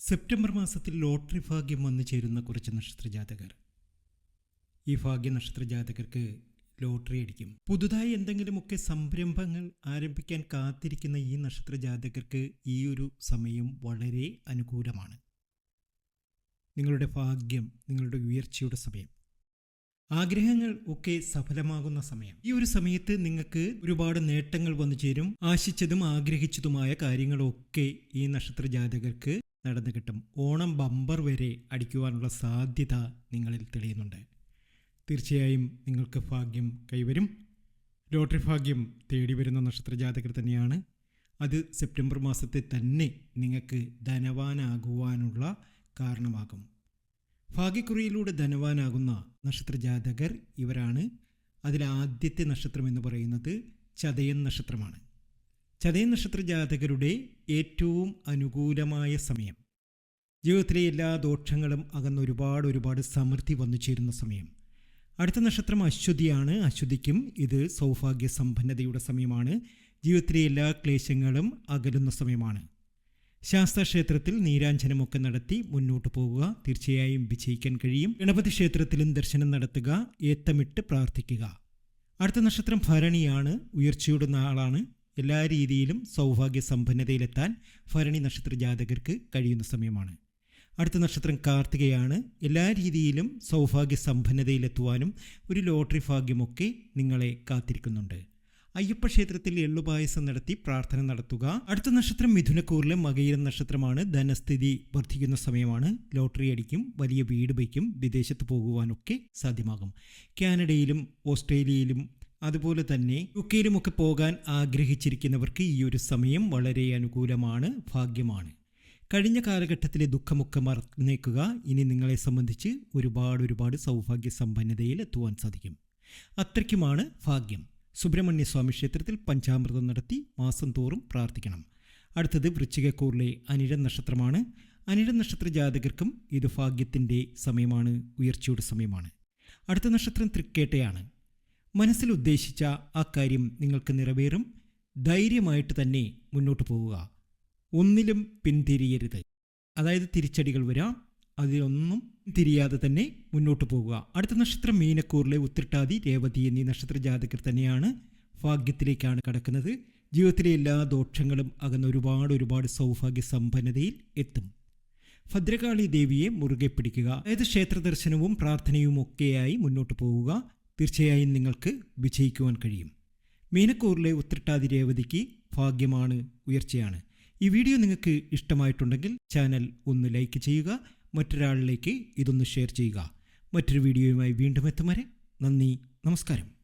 September മാസത്തിൽ lottery ഭാഗ്യം വന്നു ചേരുന്ന കുറച്ച് നക്ഷത്ര ജാതകർ ഈ ഭാഗ്യ നക്ഷത്ര ജാതകർക്ക് ലോട്ടറി അടിക്കും. പുതുതായി എന്തെങ്കിലുമൊക്കെ സംരംഭങ്ങൾ ആരംഭിക്കാൻ കാത്തിരിക്കുന്ന ഈ നക്ഷത്ര ജാതകർക്ക് ഈ ഒരു സമയം വളരെ അനുകൂലമാണ്. നിങ്ങളുടെ ഭാഗ്യം നിങ്ങളുടെ ഉയർച്ചയുടെ സമയം ആഗ്രഹങ്ങൾ ഒക്കെ സഫലമാകുന്ന സമയം. ഈ ഒരു സമയത്ത് നിങ്ങൾക്ക് ഒരുപാട് നേട്ടങ്ങൾ വന്നു ചേരും. ആശിച്ചതും ആഗ്രഹിച്ചതുമായ കാര്യങ്ങളൊക്കെ ഈ നക്ഷത്ര ജാതകർക്ക് നടന്നു കിട്ടും. ഓണം ബമ്പർ വരെ അടിക്കുവാനുള്ള സാധ്യത നിങ്ങളിൽ തെളിയുന്നുണ്ട്. തീർച്ചയായും നിങ്ങൾക്ക് ഭാഗ്യം കൈവരും. ലോട്ടറി ഭാഗ്യം തേടി വരുന്ന നക്ഷത്ര ജാതകർ തന്നെയാണ്. അത് സെപ്റ്റംബർ മാസത്തെ തന്നെ നിങ്ങൾക്ക് ധനവാനാകുവാനുള്ള കാരണമാകും. ഭാഗ്യക്കുറിയിലൂടെ ധനവാനാകുന്ന നക്ഷത്ര ജാതകർ ഇവരാണ് അതിലാദ്യത്തെ നക്ഷത്രം എന്ന് പറയുന്നത് ചതയൻ നക്ഷത്രമാണ്. ചതയൻ നക്ഷത്ര ജാതകരുടെ ഏറ്റവും അനുകൂലമായ സമയം. ജീവിതത്തിലെ എല്ലാ ദോഷങ്ങളും അകന്ന് ഒരുപാട് ഒരുപാട് സമൃദ്ധി വന്നു ചേരുന്ന സമയം. അടുത്ത നക്ഷത്രം അശ്വതിയാണ്. അശ്വതിക്കും ഇത് സൗഭാഗ്യ സമ്പന്നതയുടെ സമയമാണ്. ജീവിതത്തിലെ എല്ലാ ക്ലേശങ്ങളും അകലുന്ന സമയമാണ്. ശാസ്താക്ഷേത്രത്തിൽ നീരാഞ്ജനമൊക്കെ നടത്തി മുന്നോട്ട് പോകുക. തീർച്ചയായും വിജയിക്കാൻ കഴിയും. ഗണപതി ക്ഷേത്രത്തിലും ദർശനം നടത്തുക. ഏത്തമിട്ട് പ്രാർത്ഥിക്കുക. അടുത്ത നക്ഷത്രം ഭരണിയാണ്. ഉയർച്ചയുടെ നാളാണ്. എല്ലാ രീതിയിലും സൗഭാഗ്യ സമ്പന്നതയിലെത്താൻ ഭരണി നക്ഷത്ര ജാതകർക്ക് കഴിയുന്ന സമയമാണ്. അടുത്ത നക്ഷത്രം കാർത്തികയാണ്. എല്ലാ രീതിയിലും സൗഭാഗ്യ സമ്പന്നതയിലെത്തുവാനും ഒരു ലോട്ടറി ഭാഗ്യമൊക്കെ നിങ്ങളെ കാത്തിരിക്കുന്നുണ്ട്. അയ്യപ്പ ക്ഷേത്രത്തിൽ എള്ളുപായസം നടത്തി പ്രാർത്ഥന നടത്തുക. അടുത്ത നക്ഷത്രം മിഥുനക്കൂറിലെ മകയിരം നക്ഷത്രമാണ്. ധനസ്ഥിതി വർദ്ധിക്കുന്ന സമയമാണ്. ലോട്ടറി അടിക്കും വലിയ വീട് വയ്ക്കും വിദേശത്ത് പോകുവാനൊക്കെ സാധ്യമാകും. കാനഡയിലും ഓസ്ട്രേലിയയിലും അതുപോലെ തന്നെ യുക്കയിലുമൊക്കെ പോകാൻ ആഗ്രഹിച്ചിരിക്കുന്നവർക്ക് ഈ ഒരു സമയം വളരെ അനുകൂലമാണ് ഭാഗ്യമാണ്. കഴിഞ്ഞ കാലഘട്ടത്തിലെ ദുഃഖമൊക്കെ മറന്നേക്കുക. ഇനി നിങ്ങളെ സംബന്ധിച്ച് ഒരുപാട് ഒരുപാട് സൗഭാഗ്യ സമ്പന്നതയിൽ എത്തുവാൻ സാധിക്കും. അത്രയ്ക്കുമാണ് ഭാഗ്യം. സുബ്രഹ്മണ്യ സ്വാമി ക്ഷേത്രത്തിൽ പഞ്ചാമൃതം നടത്തി മാസം തോറും പ്രാർത്ഥിക്കണം. അടുത്തത് വൃശ്ചികക്കൂറിലെ അനിഴ നക്ഷത്രമാണ്. അനിഴ നക്ഷത്ര ജാതകർക്കും ഇത് ഭാഗ്യത്തിന്റെ സമയമാണ് ഉയർച്ചയുടെ സമയമാണ്. അടുത്ത നക്ഷത്രം തൃക്കേട്ടയാണ്. മനസ്സിൽ ഉദ്ദേശിച്ച ആ കാര്യം നിങ്ങൾക്ക് നിറവേറും. ധൈര്യമായിട്ട് തന്നെ മുന്നോട്ട് പോവുക. ഒന്നിലും പിന്തിരിയരുത്. അതായത് തിരിച്ചടികൾ വരാം. അതിലൊന്നും തിരിയാതെ തന്നെ മുന്നോട്ട് പോകുക അടുത്ത നക്ഷത്രം മീനക്കൂറിലെ ഉത്തിട്ടാതി രേവതി എന്നീ നക്ഷത്ര ജാതകർ തന്നെയാണ് ഭാഗ്യത്തിലേക്കാണ് കടക്കുന്നത്. ജീവിതത്തിലെ എല്ലാ ദോഷങ്ങളും അകന്ന് ഒരുപാട് ഒരുപാട് സൗഭാഗ്യ സമ്പന്നതയിൽ എത്തും. ഭദ്രകാളി ദേവിയെ മുറുകെ പിടിക്കുക. അതായത് ക്ഷേത്ര ദർശനവും പ്രാർത്ഥനയും ഒക്കെയായി മുന്നോട്ട് പോവുക. തീർച്ചയായും നിങ്ങൾക്ക് വിജയിക്കുവാൻ കഴിയും. മീനക്കൂറിലെ ഉത്രട്ടാതി രേവതിക്ക് ഭാഗ്യമാണ് ഉയർച്ചയാണ്. ഈ വീഡിയോ നിങ്ങൾക്ക് ഇഷ്ടമായിട്ടുണ്ടെങ്കിൽ ചാനൽ ഒന്ന് ലൈക്ക് ചെയ്യുക മറ്റൊരാളിലേക്ക് ഇതൊന്ന് ഷെയർ ചെയ്യുക. മറ്റൊരു വീഡിയോയുമായി വീണ്ടും എത്തും വരെ നന്ദി നമസ്കാരം.